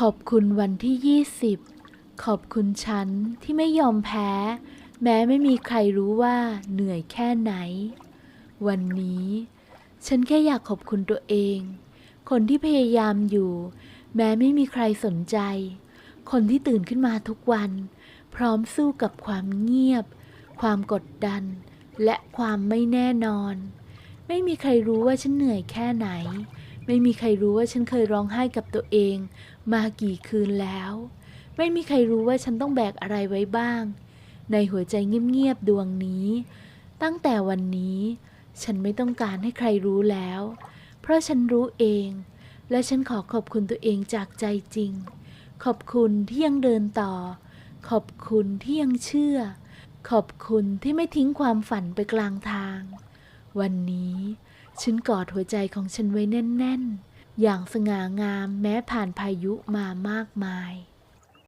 ขอบคุณวันที่ 20 ขอบคุณฉันที่ไม่ยอมแพ้ แม้ไม่มีใครรู้ว่าเหนื่อยแค่ไหน วันนี้ ฉันแค่อยากขอบคุณตัวเอง คนที่พยายามอยู่ แม้ไม่มีใครสนใจ คนที่ตื่นขึ้นมาทุกวัน พร้อมสู้กับความเงียบ ความกดดัน และความไม่แน่นอน ไม่มีใครรู้ว่าฉันเหนื่อยแค่ไหน ไม่มีใครรู้ว่าฉันเคยร้องไห้กับตัวเอง มากี่คืนแล้ว ไม่มีใครรู้ว่าฉันต้องแบกอะไรไว้บ้าง ในหัวใจเงียบๆดวงนี้ ตั้งแต่วันนี้ ฉันไม่ต้องการให้ใครรู้แล้ว เพราะฉันรู้เอง และฉันขอขอบคุณตัวเองจากใจจริง ขอบคุณที่ยังเดินต่อ ขอบคุณที่ยังเชื่อ ขอบคุณที่ไม่ทิ้งความฝันไปกลางทาง วันนี้ฉันกอดหัวใจของฉันไว้แน่น ๆ อย่างสง่างามแม้ผ่านพายุมามากมาย